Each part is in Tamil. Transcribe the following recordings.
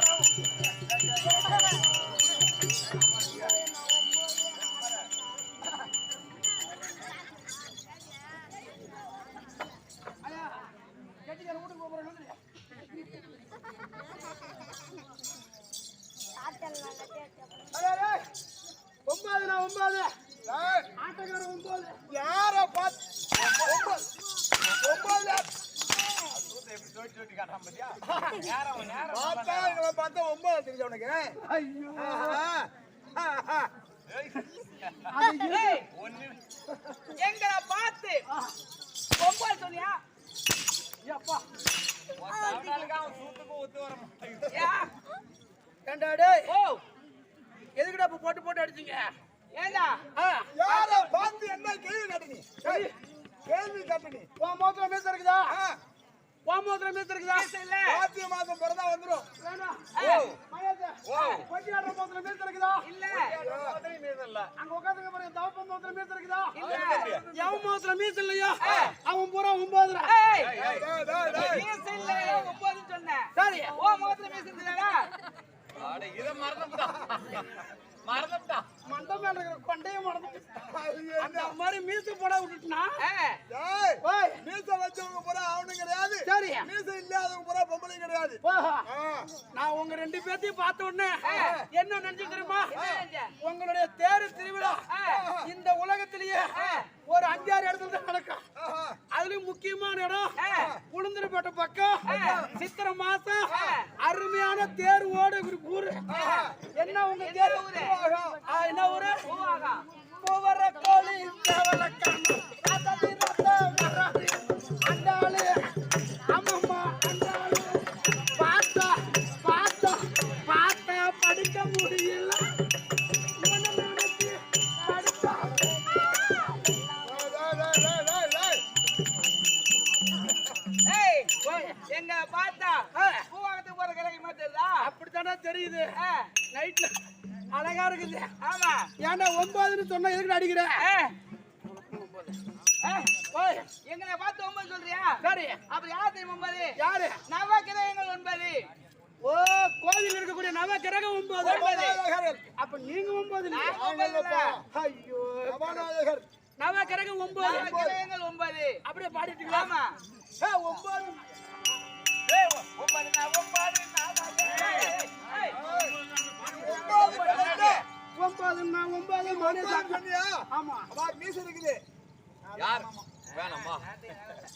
Thank you. மறந்துட்டான் மறந்துட்டான் மண்டை மேல இருக்கிற அந்த என்ன? மாதிரி மீச போட விட்டுட்டுனா? மீசை வச்சவங்க பூரா அவனும் கிடையாது. சரி. மீசை இல்லாதவங்க பூரா பொம்பளையும் கிடையாது. நான் உங்க ரெண்டு பேர்த்தையும் பார்த்த உடனே என்ன நினைச்சு தெரியுமா? உங்களுடைய தேரு திருவிழா இந்த உலகத்திலேயே ஒரு அஞ்சாறு இடத்துல தான் நடக்கும். அதுலயும் முக்கியமான இடம் உளுந்தூர்பேட்டை பக்கம். சித்திரை மாசம் அருமையான தேர் ஓட ஒரு ஊரு. என்ன உங்க தேர்? ஊரு? அப்ப யார் தெரியுமா ஒன்பது? யாரு? நவக்கிரகங்கள் ஒன்பது. ஓ கோவில் இருக்கக்கூடிய நவ கிரகம் ஒன்பது. அப்ப நீங்க ஒன்பது. ஐயோ. நவ கிரகம் ஒன்பது. நவக்கிரகங்கள் ஒன்பது. அப்படியே பாடிட்டீங்களா? ஆமா. ஏ, ஒன்பது. ஒன்பது ஒன்பது. ஒன்பதுன்னா ஒன்பது ஒன்பது? ஆமா. மீசை இருக்குது. சொல்லு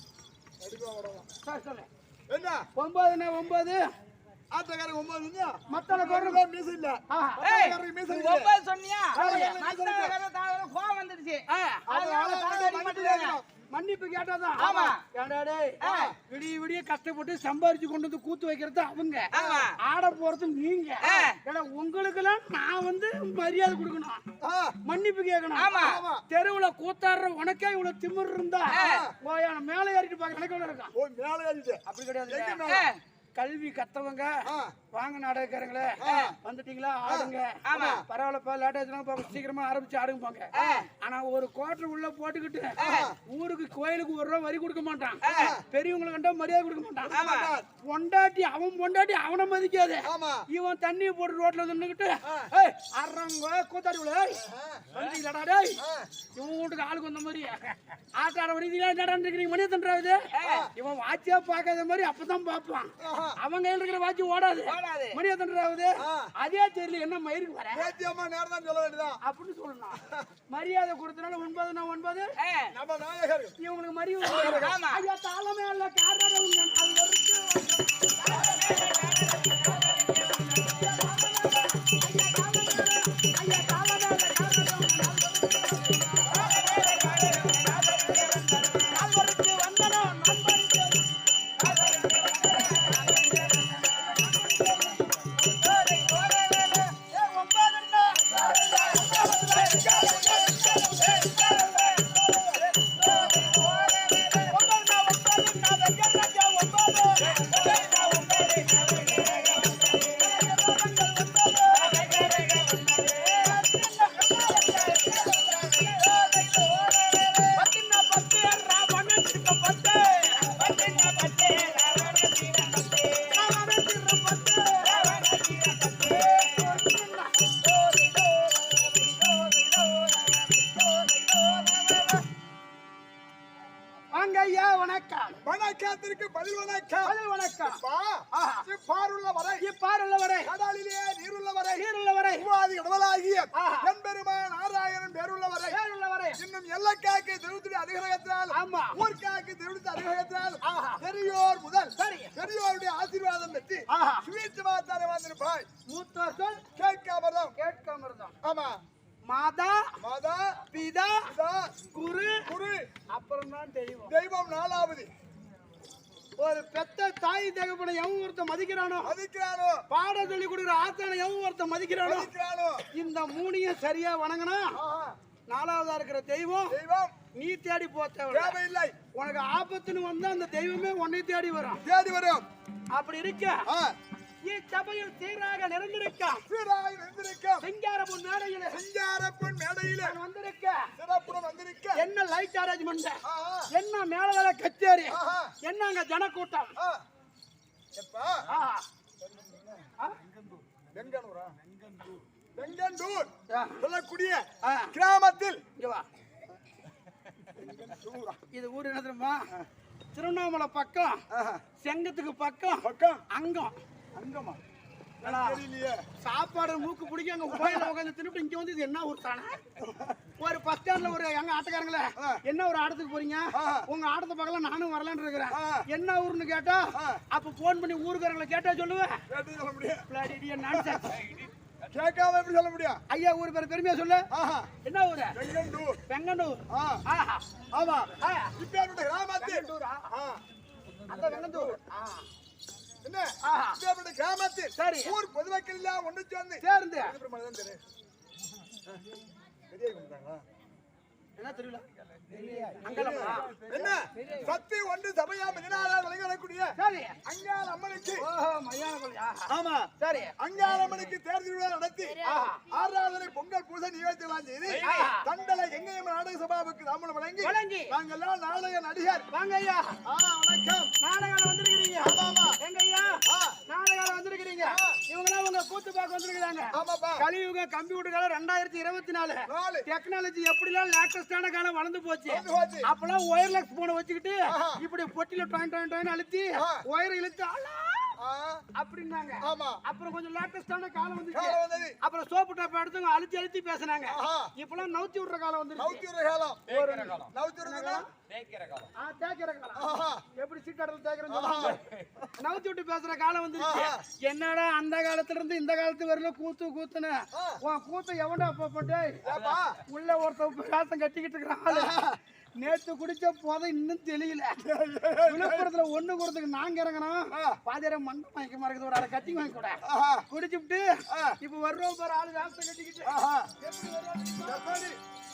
என்ன ஒன்பதுன்னா ஒன்பது ஆட்டக்காரங்க ஒன்பது? மத்தள குரல் ஒன்பது மீசை இல்ல. நீ இருக்குது. ஒன்பது சொன்னியா சரி. மத்த கதை தாழ கோவம் வந்துடுச்சு அதனால தாங்க தாழ மன்னிப்பு கேட்டாதான். ஆமா. ஏன்டா டேய் விடிய விடிய கஷ்டப்பட்டு சம்பாரிச்சு கொண்டு வந்து கூத்து வைக்கிறது அவங்க. ஆட போறது நீங்க. ஏன்னா உங்களுக்கு எல்லாம் நான் வந்து மரியாதை கொடுக்கணும். மன்னிப்பு கேட்கணும். ஆமா. தெருவுல கூத்தாடுற உனக்கே இவ்வளவு திமிர் இருந்தா மேலே ஏறிட்டு பாக்க இருக்கும் ஓ, மேல ஏறிட்டு. அப்படி கிடையாது கல்வி கத்தவங்க. வாங்க நாடகக்காரங்களே. வந்துட்டீங்களா? ஆடுங்க. ஆமா. பரவாயில்லப்பா லேட் ஆச்சுன்னா பாப்பா, சீக்கிரமா ஆரம்பிச்சு ஆடுங்க போங்க. ஆனா ஒரு குவார்டர் உள்ள போட்டுக்கிட்டு ஊருக்கு கோயிலுக்கு ஒரு ரூபா வரி கொடுக்க மாட்டான். பெரியவங்களை கண்டா மரியாதை கொடுக்க மாட்டான். பொண்டாட்டி அவன் பொண்டாட்டி அவனை மதிக்காது. இவன் தண்ணியை போட்டு ரோட்ல அரை அவங்க கூத்தாடி வந்துட்டீங்களாடா டேய். இவன் வீட்டுக்கு ஆளுக்கு வந்த மாதிரி. ஆட்டாட வடிதீங்களா என்னடான்னு இருக்கிறீங்க மணி தண்டாவது இவன் வாட்சியா பார்க்காத மாதிரி அப்பதான் பார்ப்பான். அவன் கையில் இருக்கிற வாட்சி ஓடாது. ஓடாது. மணி தண்டாவது அதே தெரியல என்ன மயிருக்கு வர? பேத்தியம்மா நேரம் தான் சொல்ல வேண்டியதான் அப்படின்னு சொல்லணும். மரியாதை கொடுத்தனால ஒன்பது நான் ஒன்பது. நம்ம நாயகர். இவங்களுக்கு மரியாதை. ஐயா தாளமே அல்ல காரணம் பெரியோர் முதல். பெரியோருடைய ஆசீர்வாதம் பெற்று. சுவீச்சு மாத்தாரை வந்திருப்பாய். மூத்தோர் சொல் கேட்காமதான் கேட்காம ஆமா. மாதா மாதா பிதா குரு. குரு. அப்புறம் தான் தெய்வம். தெய்வம் நாலாவது. ஒரு பெத்த தாய் தகப்பனை எவன் ஒருத்த மதிக்கிறானோ? மதிக்கிறானோ? பாட சொல்லி கொடுக்குற ஆத்தானை எவன் ஒருத்த மதிக்கிறானோ? இந்த மூணையும் சரியா வணங்கினா. நாலாவதா இருக்கிற தெய்வம் தெய்வம். நீ தேடி போ தேவையில்ல. உனக்கு ஆபத்துன்னு வந்தா அந்த தெய்வமே உன்னை தேடி வரும். தேடி வரும். அப்படி இருக்க. இச்சபையில் சீராக நிறைந்திருக்க சீராய் வந்திருக்கும் சிங்காரபுன் மேடையில. சிங்காரப்பன் மேடையில. நான் வந்திருக்க. சிறப்புடன் வந்திருக்க. என்ன லைட் அரேஞ்ச்மெண்ட். என்ன மேலதள கச்சேரி. என்ன அங்க ஜனக்கூட்டம்? வெங்கனூரா? வெங்கண்டூர் ஆ. சொல்லக்கூடிய. கிராமத்தில் இங்க வா. இது ஊர் என்ன தெரியுமா? திருவண்ணாமலை பக்கம். செங்கத்துக்கு பக்கம் பக்கம்? அங்கம். அங்கமா சாப்பாடு மூக்கு பிடிக்க அங்க கோயில உட்காந்து தின்னுட்டு இங்க வந்து இது என்ன ஊர் தானே ஒரு பஸ் ஸ்டாண்ட்ல ஒரு எங்க ஆட்டக்காரங்களே. என்ன ஒரு ஆட்டத்துக்கு போறீங்க. உங்க ஆட்டத்தை பார்க்கலாம் நானும் வரலான்னு இருக்கிறேன். என்ன ஊர்னு கேட்டா. அப்ப போன் பண்ணி ஊருக்காரங்களை கேட்டா சொல்லுவேன். கேட்காம எப்படி சொல்ல முடியும்? ஐயா ஊர் பேர் பெருமையா சொல்லு. ஆஹா. என்ன ஊரு? வெங்கண்டூர் வெங்கண்டூர் ஆ. ஆஹா. ஆமா. கிராமத்தில் வெங்கண்டூரா ஆ. அந்த வெங்கண்டூர். என்ன? ஆஹா. இப்பேற்பட்ட கிராமத்தில் சரி. ஊர் பொதுமக்கள் எல்லாம் ஒன்று சேர்ந்து. சேர்ந்து. பெரிய? என்ன தெரியல. என்ன? சக்தி ஒன்று சபையா பதினாறாம் விளையாடக்கூடிய சரி. அங்காள அம்மனுக்கு. ஆமா. சரி. அம்மனுக்கு தேர் திருவிழா நடத்தி ஆஹா. ஆராதனை பொங்கல் பூஜை நிகழ்ச்சியெல்லாம் செய்து. தண்டலை எங்கேயும் நாடக சபாவுக்கு தாமலம் வழங்கி வழங்கி. நாடக நடிகர். வாங்க ஐயா. வணக்கம். நாடகால வந்திருக்கிறீங்க. ஆமாமா எங்க ஐயா? ஆ. நாடகால வந்திருக்கிறீங்க. இவங்கெல்லாம் உங்க கூத்து பார்க்க வந்திருக்காங்க ஆமாப்பா. கலியுக கம்ப்யூட்டர் ரெண்டாயிரத்தி இருபத்தி நாலு. டெக்னாலஜி எப்படிலாம் லேட்டஸ்டான காலம் வளர்ந்து போச்சு? போச்சு. அப்பெல்லாம் ஒயர்லெஸ் போனை வச்சுக்கிட்டு. இப்படி பொட்டில டாயின் டாயின் டாயின் அழுத்தி. ஒயர் இழுத்து ஆ, அப்படின்னாங்க. ஆமா. அப்புறம் கொஞ்சம் லேட்டஸ்டான காலம் வந்தது. அப்புறம் சோப்பு டாப் எடுத்து அழுத்தி அழுத்தி பேசுனாங்க. இப்பெல்லாம் நவுத்தி விடுற காலம் வந்துருச்சு. நவுத்தி விடுற காலம். நவுத்தி விடுற காலம்? ஆ, தேய்க்கிற காலம். எப்படி சீட்டாடல தேய்க்கிறோம் நவுத்தி விட்டு பேசுற காலம் ஆஹா. என்னடா அந்த காலத்துல இருந்து இந்த காலத்து வரல கூத்து கூத்துன்னு? ஆ. உன் கூத்த எவன்டா போட்டு? ஏப்பா. உள்ள ஒருத்த காசம் கட்டிக்கிட்டு இருக்கிற ஆளு. நேத்து குடிச்ச போதை இன்னும் தெரியல விழுப்புரத்துல ஒண்ணு கொடுத்துக்கு நாங்க இறங்கணும் பாதியார மண்டை வாங்கிக்க இருக்குது. ஒரு அரை கட்டி வாங்கி கூட. குடிச்சுட்டு இப்ப வர்றோம் பாரு ஆளு காசம் கட்டிக்கிட்டு எப்படி வர்றோம்?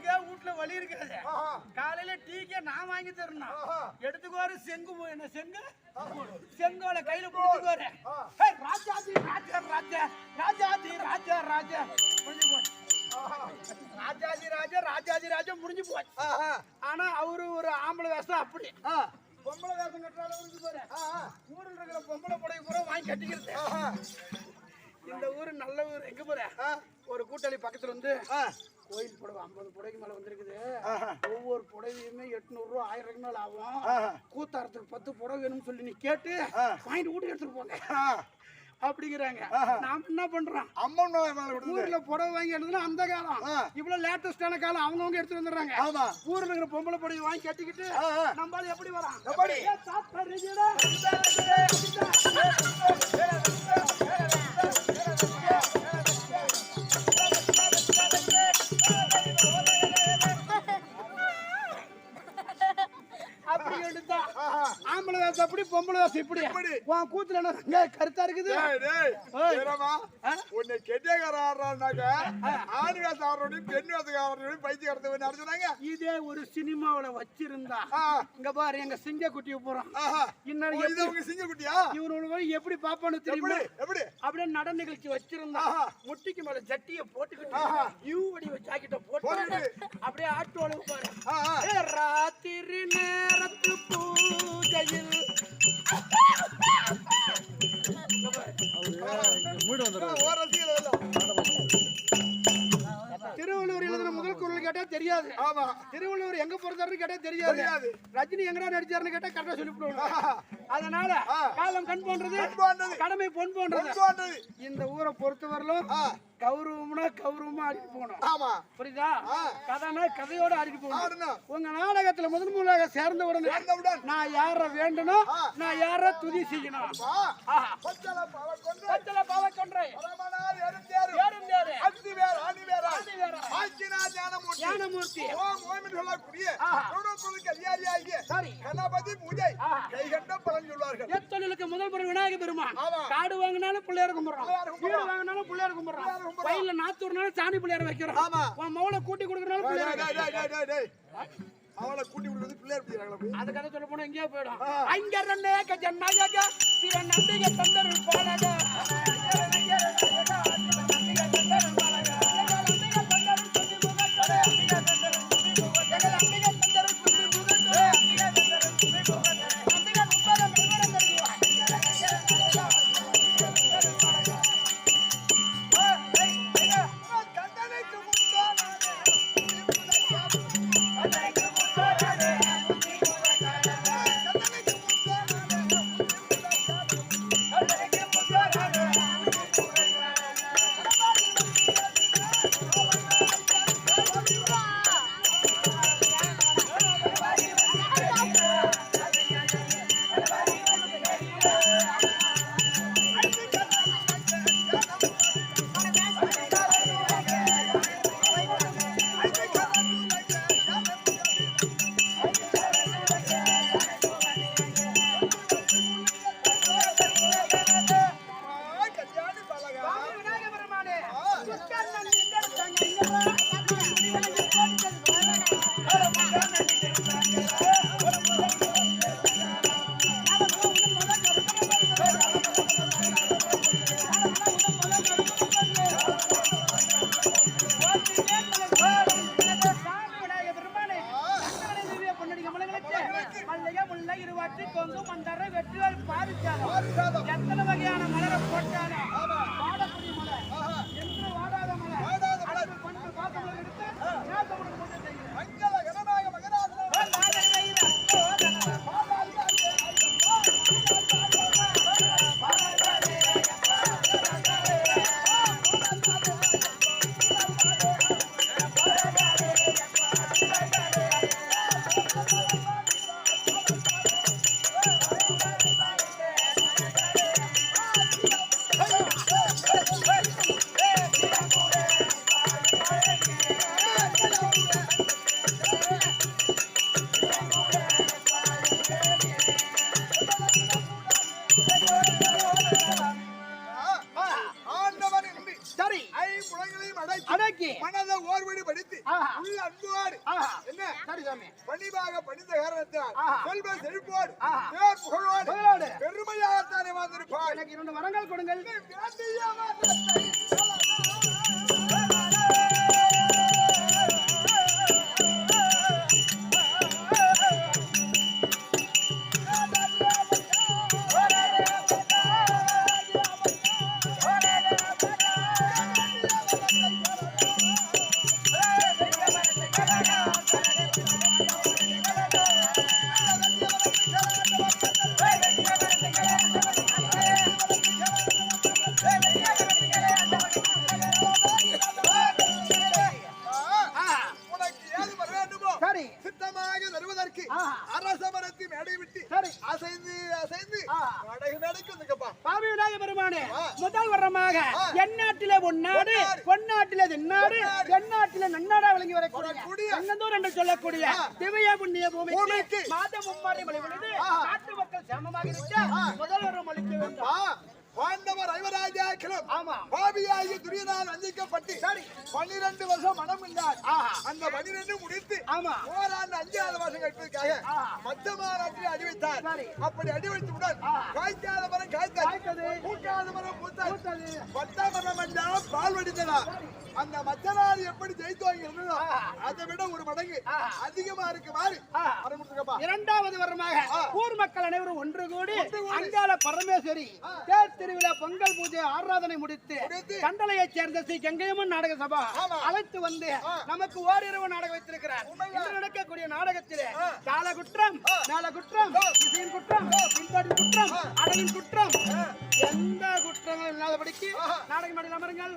இருக்காது வீட்டுல வலி இருக்காது? காலையில டீக்கே நான் வாங்கி தரணும் எடுத்துக்கோரு செங்கு என்ன செங்கு? செங்கோல கையில போட்டுக்கோரு ராஜாஜி ராஜா ராஜா ராஜாஜி ராஜா ராஜா முடிஞ்சு போச்சு. ராஜாஜி ராஜா ராஜாஜி ராஜா முடிஞ்சு போச்சு. ஆனா அவரு ஒரு ஆம்பளை வேஷம் அப்படி. பொம்பளை வேஷம் கட்டுறாலும் முடிஞ்சு போறேன் ஊரில் இருக்கிற பொம்பளை புடவை கூட வாங்கி கட்டிக்கிறது. இந்த ஊரு நல்ல ஊர். எங்க போற? ஒரு கூட்டாளி பக்கத்துல வந்து கோயில் புடவை ஐம்பது புடவைக்கு மேல வந்திருக்குது. ஒவ்வொரு புடவையுமே எட்நூறு ரூபா ஆயிரம் மேல ஆகும். கூத்தாரத்துக்கு பத்து புடவை வேணும்னு சொல்லி நீ கேட்டு. வாங்கிட்டு வீட்டுக்கு எடுத்துட்டு போங்க. அப்படிங்கிறாங்க. நாம என்ன பண்றோம்? அம்மன் ஊர்ல புடவை வாங்கி எடுத்தா அந்த காலம். இவ்வளவு லேட்டஸ்டான காலம். அவங்கவங்க எடுத்துட்டு வந்துடுறாங்க. ஆமா. ஊர்ல இருக்கிற பொம்பளை புடவை வாங்கி கட்டிக்கிட்டு. நம்மளால எப்படி வரான் எப்படி? அப்படி பொம்பளை வேஷம் இப்படி. உன் கூத்துல என்ன கருத்தா இருக்குது? உன்னை கெட்டியக்கார ஆடுறான்னாக்க, ஆண் வேஷம் ஆடுறவனையும், பெண் வேஷம் ஆடுறவனையும் பைத்தியக்காரத்தை நடத்துனாங்க. இதே ஒரு சினிமாவுல வச்சிருந்தா இங்க பாரு எங்க சிங்க குட்டிய போறோம் ஓ, இது எப்படி உங்க சிங்கக்குட்டியா? இவனோட போய் எப்படி பாப்பான்னு தெரியுமா எப்படி? எப்படி? அப்படியே நட நிகழ்ச்சி வச்சிருந்தா. முட்டிக்கு மேல ஜட்டிய போட்டுக்கிட்டு. யூ வடிவ ஜாக்கெட்ட போட்டு. அப்படியே ஆட்டோல பாரு ராத்திரி நேரத்து பூஜையில் இங்க பாரு. குரல் கேட்டா தெரியாது ஆமா. திருவள்ளுவர் எங்க பிறந்தாருன்னு கேட்டா தெரியாது. ரஜினி எங்கடா நடிச்சாருன்னு கேட்டா கரெக்டா ஆஹா. அதனால. காலம் கண் போன்றது. கடமை பொன் போன்றது பொன் போன்றது. இந்த ஊரை பொறுத்தவரையிலும் கௌரவம்னா கௌரவமா ஆடிட்டு போகணும் ஆமா. புரியுதா. கதைனா கதையோட ஆடிட்டு போகணும். உங்க நாடகத்துல முதன் முதலாக சேர்ந்த உடனே நான் யார வேண்டணும். நான் யார துதி செய்யணும். பச்சளை பாவை கொண்டு, பச்சளை பாவை கொன்றை ஞானமூர்த்தி, ஞானமூர்த்தி. ஓம் ஓம் என்று சொல்லக்கூடிய அதிகாரியாகிய கணபதி பூஜை. கைகண்ட பலன் சொல்வார்கள். எத்தொழிலுக்கு முதல் விநாயக பெருமான். காடு வாங்கினாலும் பிள்ளையார் கும்பிடுறோம் வீடு. வாங்கினாலும் பிள்ளையார் கும்பிடுறோம். வயல்ல நாத்தூர்னாலும் சாணி பிள்ளையார் வைக்கிறோம். உன் மௌல கூட்டி கொடுக்கறனாலும் பிள்ளையார். அவளை கூட்டி விடுறது பிள்ளையார் பிடிக்கிறாங்களா அது கதை சொல்ல போனா எங்கேயோ போயிடும். அங்க ரெண்டேக ஜன்னாயக திர நம்பிக தந்தருள் பாலக கண்டனைக்கு பணிவாக பணிந்த காரணத்தால். செல்வ செழிப்போடு புகழோடு. பெருமையாகத்தானே வந்திருப்பார் எனக்கு இரண்டு வரங்கள் கொடுங்கள் அங்கந்தூர் என்று சொல்லக்கூடிய. திவ்ய புண்ணிய பூமிக்கு பூமிக்கு. மாத மும்மாரி மொழி. நாட்டு மக்கள் சமமாக இருக்க முதல்வரும் அளிக்க வேண்டும் பாண்டவர் ஐவராஜாக்கிலும் ஆமா பாவியாகி துரியனால் வஞ்சிக்கப்பட்டு சரி. பன்னிரண்டு வருஷம் மனம் இல்லார். அந்த பன்னிரண்டு முடித்து ஆமா ஓராண்டு அஞ்சாவது வருஷம் கட்டுவதற்காக ஆஹா. மத்த மாநாட்டில் அடி வைத்தார் சரி. அப்படி அடி வைத்தவுடன் ஆஹா. காய்க்காத மரம் காய்த்தது. பூக்காத மரம் பூத்தது. பட்டா மரம் எல்லாம் பால் வடித்ததா அந்த மச்சனார் எப்படி ஜெயித்து வாங்கி இருந்ததோ. அதை விட ஒரு மடங்கு. அதிகமா இருக்கு. ஆரம்பிச்சுக்கப்பா இரண்டாவது வரமாக. ஊர் மக்கள் அனைவரும் ஒன்று கூடி. அங்காள பரமேஸ்வரி தேர் திருவிழா பொங்கல் பூஜை ஆராதனை முடித்து. கண்டலையைச் சேர்ந்த ஸ்ரீ கங்கையம்மன் நாடக சபா. அழைத்து வந்து. நமக்கு ஓரிரவு நாடகம் வைத்திருக்கிறார் நடக்கக்கூடிய நாடகத்திலே. கால குற்றம். மேல குற்றம் குற்றம் பின்பாடு குற்றம் அடவின் குற்றம் எந்த குற்றங்களும் இல்லாதபடிக்கு. நாடகம் மேடையில் அமருங்கள்